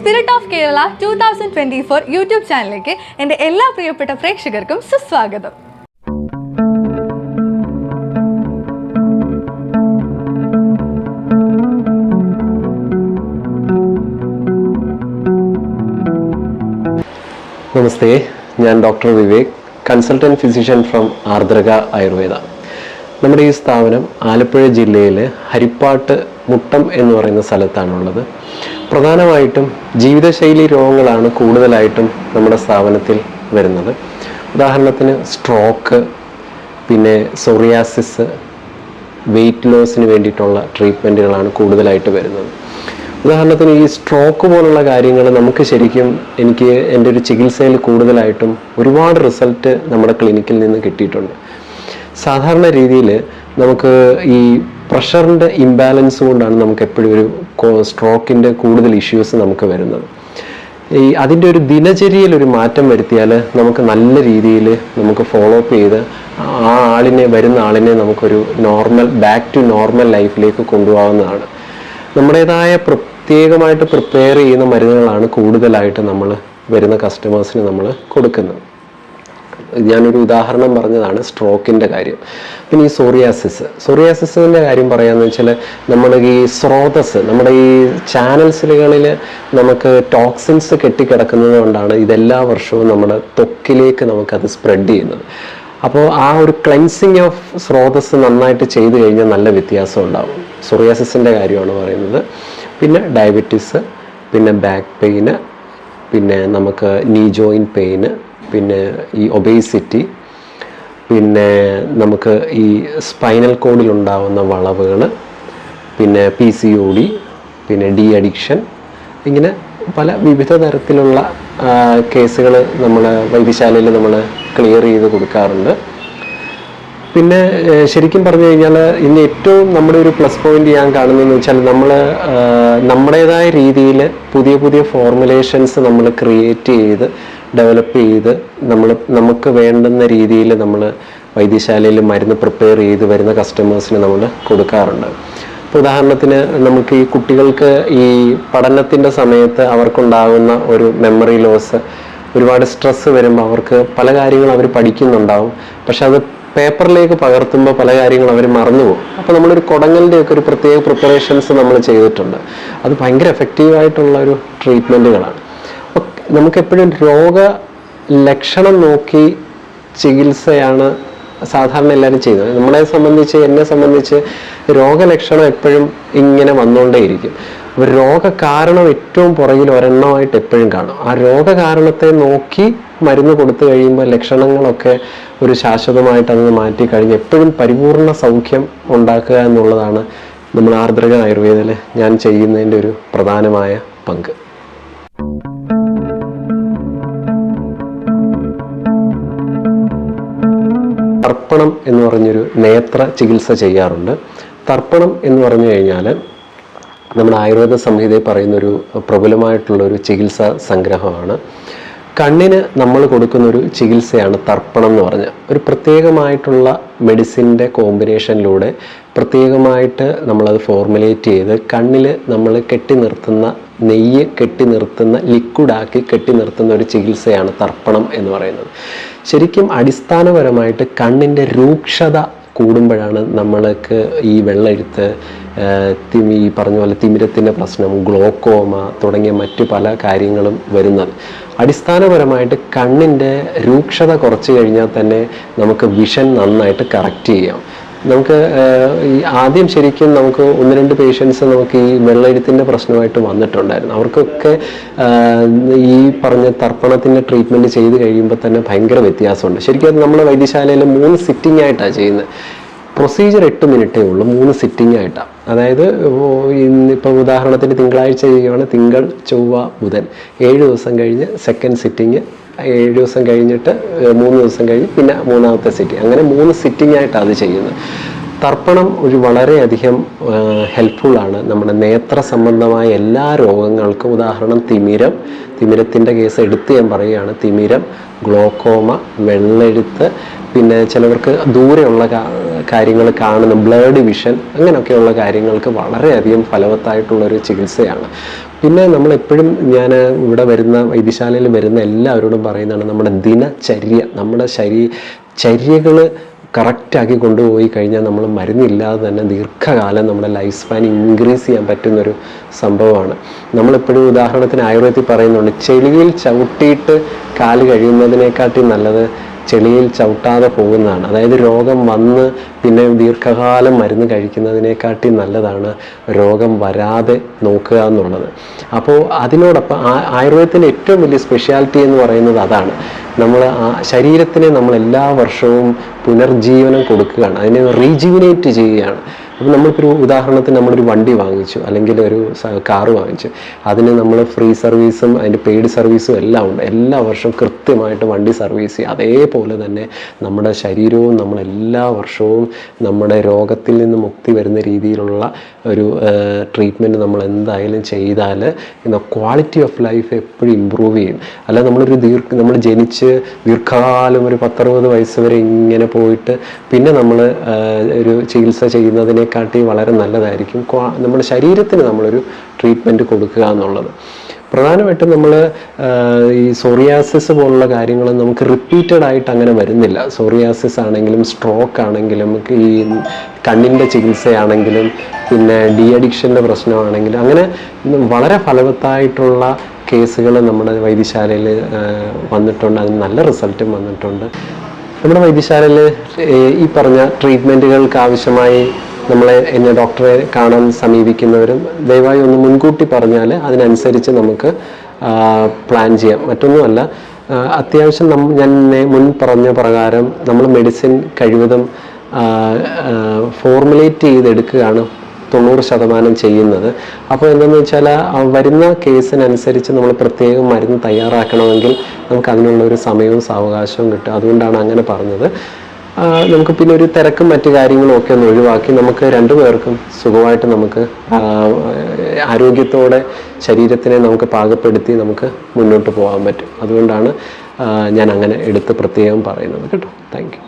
Spirit of Kerala two thousand twenty four YouTube ചാനലിലേക്ക് എന്റെ എല്ലാ പ്രിയപ്പെട്ട പ്രേക്ഷകർക്കും സുസ്വാഗതം. നമസ്തേ ഞാൻ doctor Vivek consultant physician from Ardraka Ayurveda. നമ്മുടെ ഈ സ്ഥാപനം ആലപ്പുഴ ജില്ലയിലെ ഹരിപ്പാട്ട് മുട്ടം എന്ന് പറയുന്ന സ്ഥലത്താണുള്ളത്. പ്രധാനമായിട്ടും ജീവിതശൈലി രോഗങ്ങളാണ് കൂടുതലായിട്ടും നമ്മുടെ സ്ഥാപനത്തിൽ വരുന്നത്. ഉദാഹരണത്തിന് സ്ട്രോക്ക് പിന്നെ സൊറിയാസിസ് വെയിറ്റ് ലോസിന് വേണ്ടിയിട്ടുള്ള ട്രീറ്റ്മെന്റുകളാണ് കൂടുതലായിട്ട് വരുന്നത്. ഉദാഹരണത്തിന് ഈ സ്ട്രോക്ക് പോലുള്ള കാര്യങ്ങൾ നമുക്ക് ശരിക്കും എനിക്ക് എന്റെ ഒരു ചികിത്സയിൽ കൂടുതലായിട്ടും ഒരുപാട് റിസൾട്ട് നമ്മുടെ ക്ലിനിക്കിൽ നിന്ന് കിട്ടിയിട്ടുണ്ട്. സാധാരണ രീതിയിൽ നമുക്ക് ഈ പ്രഷറിന്റെ ഇംബാലൻസ് കൊണ്ടാണ് നമുക്ക് എപ്പോഴും ഒരു സ്ട്രോക്കിന്റെ കൂടുതൽ ഇഷ്യൂസ് നമുക്ക് വരുന്നത്. ഈ അതിന്റെ ഒരു ദിനചര്യയിൽ ഒരു മാറ്റം വരുത്തിയാൽ നമുക്ക് നല്ല രീതിയിൽ നമുക്ക് ഫോളോ അപ്പ് ചെയ്ത് ആ ആളിനെ വരുന്ന ആളിനെ നമുക്കൊരു നോർമൽ ബാക്ക് ടു നോർമൽ ലൈഫിലേക്ക് കൊണ്ടുപോകാവുന്നതാണ്. നമ്മുടേതായ പ്രത്യേകമായിട്ട് പ്രിപ്പയർ ചെയ്യുന്ന മരുന്നുകളാണ് കൂടുതലായിട്ട് നമ്മൾ വരുന്ന കസ്റ്റമേഴ്സിന് നമ്മൾ കൊടുക്കുന്നത്. ഞാനൊരു ഉദാഹരണം പറഞ്ഞതാണ് സ്ട്രോക്കിന്റെ കാര്യം. പിന്നെ ഈ സോറിയാസിസ്. സോറിയാസിസിന്റെ കാര്യം പറയാമെന്ന് വെച്ചാൽ നമ്മുടെ ഈ സ്രോതസ് നമ്മുടെ ഈ ചാനൽസുകളിൽ നമുക്ക് ടോക്സിൻസ് കെട്ടിക്കിടക്കുന്നത് കൊണ്ടാണ് ഇതെല്ലാ വർഷവും നമ്മുടെ ത്വക്കിലേക്ക് നമുക്കത് സ്പ്രെഡ് ചെയ്യുന്നത്. അപ്പോൾ ആ ഒരു ക്ലെൻസിങ് ഓഫ് സ്രോതസ് നന്നായിട്ട് ചെയ്തു കഴിഞ്ഞാൽ നല്ല വ്യത്യാസം ഉണ്ടാവും. സൊറിയാസിന്റെ കാര്യമാണ് പറയുന്നത്. പിന്നെ ഡയബറ്റീസ് പിന്നെ ബാക്ക് പെയിന് പിന്നെ നമുക്ക് നീ ജോയിന്റ് പെയിന് പിന്നെ ഈ ഒബേസിറ്റി പിന്നെ നമുക്ക് ഈ സ്പൈനൽ കോഡിൽ ഉണ്ടാകുന്ന വളവുകൾ പിന്നെ പി സി ഒ ഡി പിന്നെ ഡി അഡിക്ഷൻ ഇങ്ങനെ പല വിവിധ തരത്തിലുള്ള കേസുകൾ നമ്മൾ വൈദ്യശാലയിൽ നമ്മൾ ക്ലിയർ ചെയ്ത് കൊടുക്കാറുണ്ട്. പിന്നെ ശരിക്കും പറഞ്ഞു കഴിഞ്ഞാൽ ഇന്ന് ഏറ്റവും നമ്മുടെ ഒരു പ്ലസ് പോയിന്റ് ഞാൻ കാണുന്നതെന്ന് വെച്ചാൽ നമ്മൾ നമ്മുടേതായ രീതിയിൽ പുതിയ പുതിയ ഫോർമുലേഷൻസ് നമ്മൾ ക്രിയേറ്റ് ചെയ്ത് ഡെവലപ്പ് ചെയ്ത് നമ്മൾ നമുക്ക് വേണ്ടുന്ന രീതിയിൽ നമ്മൾ വൈദ്യശാലയിൽ മരുന്ന് പ്രിപ്പയർ ചെയ്ത് വരുന്ന കസ്റ്റമേഴ്സിന് നമ്മൾ കൊടുക്കാറുണ്ട്. ഇപ്പോൾ ഉദാഹരണത്തിന് നമുക്ക് ഈ കുട്ടികൾക്ക് ഈ പഠനത്തിന്റെ സമയത്ത് അവർക്കുണ്ടാകുന്ന ഒരു മെമ്മറി ലോസ് ഒരുപാട് സ്ട്രെസ്സ് വരുമ്പോൾ അവർക്ക് പല കാര്യങ്ങളും അവർ പഠിക്കുന്നുണ്ടാവും. പക്ഷെ അത് പേപ്പറിലേക്ക് പകർത്തുമ്പോൾ പല കാര്യങ്ങളും അവർ മറന്നുപോകും. അപ്പോൾ നമ്മളൊരു കുടങ്ങലിന്റെ ഒരു പ്രത്യേക പ്രിപ്പറേഷൻസ് നമ്മൾ ചെയ്തിട്ടുണ്ട്. അത് ഭയങ്കര എഫക്റ്റീവായിട്ടുള്ള ഒരു ട്രീറ്റ്മെന്റുകളാണ് നമുക്കെപ്പോഴും രോഗ ലക്ഷണം നോക്കി ചികിത്സയാണ് സാധാരണ എല്ലാവരും ചെയ്യുന്നത്. നമ്മളെ സംബന്ധിച്ച് എന്നെ സംബന്ധിച്ച് രോഗലക്ഷണം എപ്പോഴും ഇങ്ങനെ വന്നുകൊണ്ടേയിരിക്കും അപ്പോൾ രോഗകാരണം ഏറ്റവും പുറകിൽ ഒരെണ്ണമായിട്ട് എപ്പോഴും കാണും. ആ രോഗകാരണത്തെ നോക്കി മരുന്ന് കൊടുത്തു കഴിയുമ്പോൾ ലക്ഷണങ്ങളൊക്കെ ഒരു ശാശ്വതമായിട്ട് അത് മാറ്റി കഴിഞ്ഞ് എപ്പോഴും പരിപൂർണ സൗഖ്യം ഉണ്ടാക്കുക എന്നുള്ളതാണ് നമ്മൾ ആർദ്രക ആയുർവേദത്തിൽ ഞാൻ ചെയ്യുന്നതിന്റെ ഒരു പ്രധാനമായ പങ്ക്. തർപ്പണം എന്ന് പറഞ്ഞൊരു നേത്ര ചികിത്സ ചെയ്യാറുണ്ട്. തർപ്പണം എന്ന് പറഞ്ഞു കഴിഞ്ഞാൽ നമ്മുടെ ആയുർവേദ സംഹിതയിൽ പറയുന്നൊരു പ്രബലമായിട്ടുള്ളൊരു ചികിത്സാ സംഗ്രഹമാണ്. കണ്ണിന് നമ്മൾ കൊടുക്കുന്നൊരു ചികിത്സയാണ് തർപ്പണം എന്ന് പറഞ്ഞ ഒരു പ്രത്യേകമായിട്ടുള്ള മെഡിസിന്റെ കോമ്പിനേഷനിലൂടെ പ്രത്യേകമായിട്ട് നമ്മളത് ഫോർമുലേറ്റ് ചെയ്ത് കണ്ണിൽ നമ്മൾ കെട്ടി നിർത്തുന്ന നെയ്യ് കെട്ടി നിർത്തുന്ന ലിക്വിഡാക്കി കെട്ടി നിർത്തുന്ന ഒരു ചികിത്സയാണ് തർപ്പണം എന്ന് പറയുന്നത്. ശരിക്കും അടിസ്ഥാനപരമായിട്ട് കണ്ണിന്റെ രൂക്ഷത കൂടുമ്പോഴാണ് നമ്മൾക്ക് ഈ വെള്ളെഴുത്ത് തിമി ഈ പറഞ്ഞ പോലെ തിമിരത്തിന്റെ പ്രശ്നം ഗ്ലോക്കോമ തുടങ്ങിയ മറ്റു പല കാര്യങ്ങളും വരുന്നത്. അടിസ്ഥാനപരമായിട്ട് കണ്ണിന്റെ രൂക്ഷത കുറച്ച് കഴിഞ്ഞാൽ തന്നെ നമുക്ക് വിഷൻ നന്നായിട്ട് കറക്റ്റ് ചെയ്യാം. നമുക്ക് ഈ ആദ്യം ശരിക്കും നമുക്ക് ഒന്ന് രണ്ട് പേഷ്യൻസ് നമുക്ക് ഈ വെള്ളെഴുത്തിന്റെ പ്രശ്നമായിട്ട് വന്നിട്ടുണ്ടായിരുന്നു. അവർക്കൊക്കെ ഈ പറഞ്ഞ തർപ്പണത്തിന്റെ ട്രീറ്റ്മെന്റ് ചെയ്ത് കഴിയുമ്പോൾ തന്നെ ഭയങ്കര വ്യത്യാസമുണ്ട്. ശരിക്കും അത് നമ്മൾ വൈദ്യശാലയിൽ മൂന്ന് സിറ്റിംഗ് ആയിട്ടാണ് ചെയ്യുന്നത്. പ്രൊസീജിയർ എട്ട് മിനിറ്റേ ഉള്ളൂ മൂന്ന് സിറ്റിംഗ് ആയിട്ടാണ് അതായത് ഇന്നിപ്പോൾ ഉദാഹരണത്തിന് തിങ്കളാഴ്ച ചെയ്യുകയാണ് തിങ്കൾ ചൊവ്വ ബുധൻ. ഏഴ് ദിവസം കഴിഞ്ഞ് സെക്കൻഡ് സിറ്റിംഗ് ഏഴ് ദിവസം കഴിഞ്ഞിട്ട് മൂന്ന് ദിവസം കഴിഞ്ഞ് പിന്നെ മൂന്നാമത്തെ സിറ്റിംഗ് അങ്ങനെ മൂന്ന് സിറ്റിംഗ് ആയിട്ടാണ് അത് ചെയ്യുന്നത്. തർപ്പണം ഒരു വളരെയധികം ഹെൽപ്ഫുള്ളാണ് നമ്മുടെ നേത്ര സംബന്ധമായ എല്ലാ രോഗങ്ങൾക്കും ഉദാഹരണം തിമിരം. തിമിരത്തിന്റെ കേസ് എടുത്ത് ഞാൻ പറയുകയാണ്. തിമിരം ഗ്ലോക്കോമ വെള്ളെഴുത്ത് പിന്നെ ചിലവർക്ക് ദൂരെയുള്ള കാര്യങ്ങൾ കാണുന്ന ബ്ലേഡ് വിഷൻ അങ്ങനെയൊക്കെയുള്ള കാര്യങ്ങൾക്ക് വളരെയധികം ഫലവത്തായിട്ടുള്ളൊരു ചികിത്സയാണ്. പിന്നെ നമ്മൾ എപ്പോഴും ഞാൻ ഇവിടെ വരുന്ന വൈദ്യശാലയിൽ വരുന്ന എല്ലാവരോടും പറയുന്നതാണ് നമ്മുടെ ദിനചര്യ. നമ്മുടെ ശരീ ചര്യകൾ കറക്റ്റാക്കി കൊണ്ടുപോയി കഴിഞ്ഞാൽ നമ്മൾ മരുന്നില്ലാതെ തന്നെ ദീർഘകാലം നമ്മുടെ ലൈഫ് സ്പാൻ ഇൻക്രീസ് ചെയ്യാൻ പറ്റുന്നൊരു സംഭവമാണ്. നമ്മളെപ്പോഴും ഉദാഹരണത്തിന് ആയുർവേദത്തിൽ പറയുന്നുണ്ട് ചെളിയിൽ ചവിട്ടിയിട്ട് കാൽ കഴിയുന്നതിനെക്കാട്ടി നല്ലത് ചെളിയിൽ ചവിട്ടാതെ പോകുന്നതാണ്. അതായത് രോഗം വന്ന് പിന്നെ ദീർഘകാലം മരുന്ന് കഴിക്കുന്നതിനെക്കാട്ടി നല്ലതാണ് രോഗം വരാതെ നോക്കുക എന്നുള്ളത്. അപ്പോൾ അതിനോടൊപ്പം ആയുർവേദത്തിന്റെ ഏറ്റവും വലിയ സ്പെഷ്യാലിറ്റി എന്ന് പറയുന്നത് അതാണ്. നമ്മൾ ആ ശരീരത്തിനെ നമ്മൾ എല്ലാ വർഷവും പുനർജീവനം കൊടുക്കുകയാണ്. അതിനെ റീജീവനേറ്റ് ചെയ്യുകയാണ്. അപ്പോൾ നമ്മളിപ്പോൾ ഒരു ഉദാഹരണത്തിന് നമ്മളൊരു വണ്ടി വാങ്ങിച്ചു അല്ലെങ്കിൽ ഒരു കാറ് വാങ്ങിച്ചു. അതിന് നമ്മൾ ഫ്രീ സർവീസും അതിന്റെ പെയ്ഡ് സർവീസും എല്ലാം ഉണ്ട്. എല്ലാ വർഷവും കൃത്യമായിട്ട് വണ്ടി സർവീസ് ചെയ്യുക. അതേപോലെ തന്നെ നമ്മുടെ ശരീരവും നമ്മൾ എല്ലാ വർഷവും നമ്മുടെ രോഗത്തിൽ നിന്ന് മുക്തി വരുന്ന രീതിയിലുള്ള ഒരു ട്രീറ്റ്മെന്റ് നമ്മൾ എന്തായാലും ചെയ്താൽ ക്വാളിറ്റി ഓഫ് ലൈഫ് എപ്പോഴും ഇമ്പ്രൂവ് ചെയ്യും. അല്ല നമ്മളൊരു ദീർഘ നമ്മൾ ജനിച്ച് ദീർഘകാലം ഒരു പത്തറുപത് വയസ്സ് വരെ ഇങ്ങനെ പോയിട്ട് പിന്നെ നമ്മൾ ഒരു ചികിത്സ ചെയ്യുന്നതിനെക്കാട്ടി വളരെ നല്ലതായിരിക്കും. നമ്മുടെ ശരീരത്തിന് നമ്മളൊരു ട്രീറ്റ്മെന്റ് കൊടുക്കുക എന്നുള്ളത്. പ്രധാനമായിട്ടും നമ്മൾ ഈ സോറിയാസിസ് പോലുള്ള കാര്യങ്ങൾ നമുക്ക് റിപ്പീറ്റഡ് ആയിട്ട് അങ്ങനെ വരുന്നില്ല. സോറിയാസിസ് ആണെങ്കിലും സ്ട്രോക്ക് ആണെങ്കിലും ഈ കണ്ണിന്റെ ചികിത്സയാണെങ്കിലും പിന്നെ ഡി അഡിക്ഷന്റെ പ്രശ്നമാണെങ്കിലും അങ്ങനെ വളരെ ഫലവത്തായിട്ടുള്ള കേസുകൾ നമ്മുടെ വൈദ്യശാലയിൽ വന്നിട്ടുണ്ട്. അതിന് നല്ല റിസൾട്ടും വന്നിട്ടുണ്ട്. നമ്മുടെ വൈദ്യശാലയിൽ ഈ പറഞ്ഞ ട്രീറ്റ്മെന്റുകൾക്ക് ആവശ്യമായി നമ്മളെ എന്നെ ഡോക്ടറെ കാണാൻ സമീപിക്കുന്നവരും ദയവായി ഒന്ന് മുൻകൂട്ടി പറഞ്ഞാൽ അതിനനുസരിച്ച് നമുക്ക് പ്ലാൻ ചെയ്യാം. മറ്റൊന്നുമല്ല അത്യാവശ്യം നം ഞാൻ മുൻ പറഞ്ഞ പ്രകാരം നമ്മൾ മെഡിസിൻ കഴിവതും ഫോർമുലേറ്റ് ചെയ്തെടുക്കുകയാണ് തൊണ്ണൂറ് ശതമാനം ചെയ്യുന്നത്. അപ്പോൾ എന്തെന്ന് വെച്ചാൽ വരുന്ന കേസിനനുസരിച്ച് നമ്മൾ പ്രത്യേകം മരുന്ന് തയ്യാറാക്കണമെങ്കിൽ നമുക്ക് അതിനുള്ള ഒരു സമയവും സാവകാശവും കിട്ടും അതുകൊണ്ടാണ് അങ്ങനെ പറഞ്ഞത്. നമുക്ക് പിന്നെ ഒരു തിരക്കും മറ്റു കാര്യങ്ങളും ഒക്കെ ഒന്ന് ഒഴിവാക്കി നമുക്ക് രണ്ടു പേർക്കും സുഖമായിട്ട് നമുക്ക് ആരോഗ്യത്തോടെ ശരീരത്തിനെ നമുക്ക് പാകപ്പെടുത്തി നമുക്ക് മുന്നോട്ട് പോകാൻ പറ്റും. അതുകൊണ്ടാണ് ഞാൻ അങ്ങനെ എടുത്ത് പ്രത്യേകം പറയുന്നത് കേട്ടോ. താങ്ക്